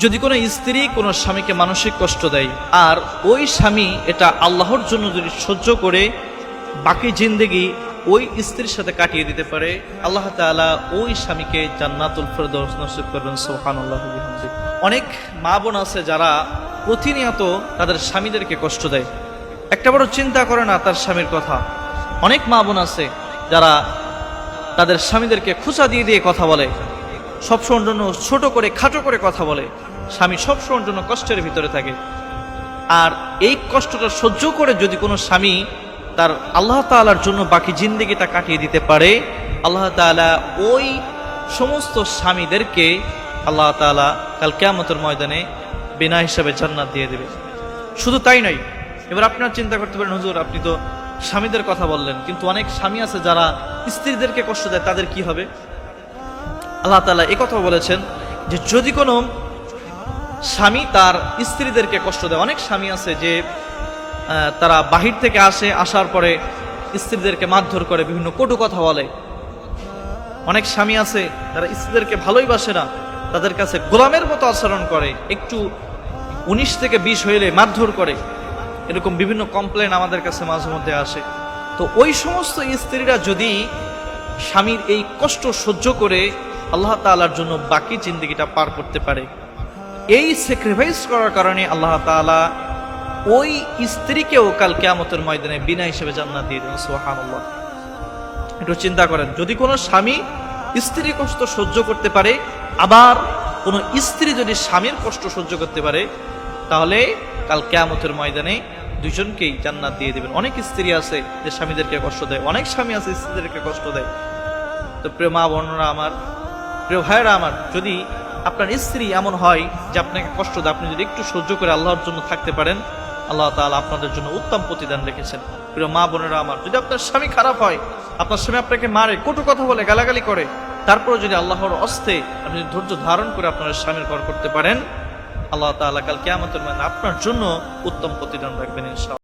যদি কোনো স্ত্রী কোনো স্বামীকে মানসিক কষ্ট দেয়, আর ওই স্বামী এটা আল্লাহর জন্য যদি সহ্য করে, বাকি জিন্দেগি ওই স্ত্রীর সাথে কাটিয়ে দিতে পারে, আল্লাহ তাআলা ওই স্বামীকে জান্নাতুল ফেরদৌস নসিব করবেন সোহান বিহামদিহি। অনেক মা বোন আছে যারা প্রতিনিয়ত তাদের স্বামীদেরকে কষ্ট দেয়। একটা বড় চিন্তা করে না তার স্বামীর কথা। অনেক মা বোন আছে যারা তাদের স্বামীদেরকে খুচা দিয়ে দিয়ে কথা বলে। সবসময়ের জন্য ছোট করে, খাটো করে কথা বলে। স্বামী সবসময়ের জন্য কষ্টের ভিতরে থাকে। আর এই কষ্টটা সহ্য করে যদি কোনো স্বামী তার আল্লাহ তাআলার জন্য বাকি জিন্দেগিটা কাটিয়ে দিতে পারে, আল্লাহ তাআলা ওই সমস্ত স্বামীদেরকে আল্লাহ তাআলা কাল কেয়ামতের ময়দানে বিনা হিসাবে জান্নাত দিয়ে দেবে। শুধু তাই নয়, এবার আপনারা চিন্তা করতে পারেন, হুজুর আপনি তো স্বামীদের কথা বললেন, কিন্তু অনেক স্বামী আছে যারা স্ত্রীদেরকে কষ্ট দেয়, তাদের কি হবে? আল্লাহ তাআলা কথা বলেছেন যে যদি কোনো স্বামী তার স্ত্রীদেরকে কষ্ট দেয়, অনেক স্বামী আছে যে তারা বাহির থেকে আসে, আসার পরে স্ত্রীদেরকে মারধর করে, বিভিন্ন কটু কথা বলে। অনেক স্বামী আছে, তারা স্ত্রীদেরকে ভালোই বাসে না, তাদের কাছে গোলামের মতো আচরণ করে, একটু উনিশ থেকে বিশ হইলে মারধর করে। এরকম বিভিন্ন কমপ্লেন আমাদের কাছে মাঝে মধ্যে আসে। তো ওই সমস্ত স্ত্রীরা যদি স্বামীর এই কষ্ট সহ্য করে আল্লাহ তাআলার জন্য বাকি জিন্দগিটা পার করতে পারে। এই স্যাক্রিফাইস করার কারণে আল্লাহ তাআলা ওই স্ত্রীকেও কাল কেয়ামতের ময়দানে বিনা হিসেবে জান্নাত দিয়ে দেন সুবহানাল্লাহ। একটু চিন্তা করেন, যদি কোনো স্বামী স্ত্রী কষ্ট সহ্য করতে পারে, আবার কোনো স্ত্রী যদি স্বামীর কষ্ট সহ্য করতে পারে, তাহলে কাল কেয়ামতের ময়দানে দুজনকেই জান্নাত দিয়ে দেবেন। অনেক স্ত্রী আছে যে স্বামীদেরকে কষ্ট দেয়, অনেক স্বামী আছে স্ত্রীদেরকে কষ্ট দেয়। তো প্রেমা বর্ণনা আমার প্রিয় ভাইয়েরা আমার, যদি আপনার স্ত্রী এমন হয় যে আপনাকে কষ্ট দেয়, আপনি যদি একটু সহ্য করে আল্লাহর জন্য থাকতে পারেন, আল্লাহ তাআলা আপনাদের জন্য উত্তম প্রতিদান রেখেছেন। প্রিয় মা বোনেরা আমার, যদি আপনার স্বামী খারাপ হয়, আপনার স্বামী আপনাকে মারে, কটু কথা বলে, গালাগালি করে তারপরে যদি আল্লাহর অস্তে আপনি ধৈর্য ধারণ করে আপনার স্বামীর কর করতে পারেন, আল্লাহ তাআলা কাল কেয়ামতের মানে আপনার জন্য উত্তম প্রতিদান রাখবেন ইনশাআল্লাহ।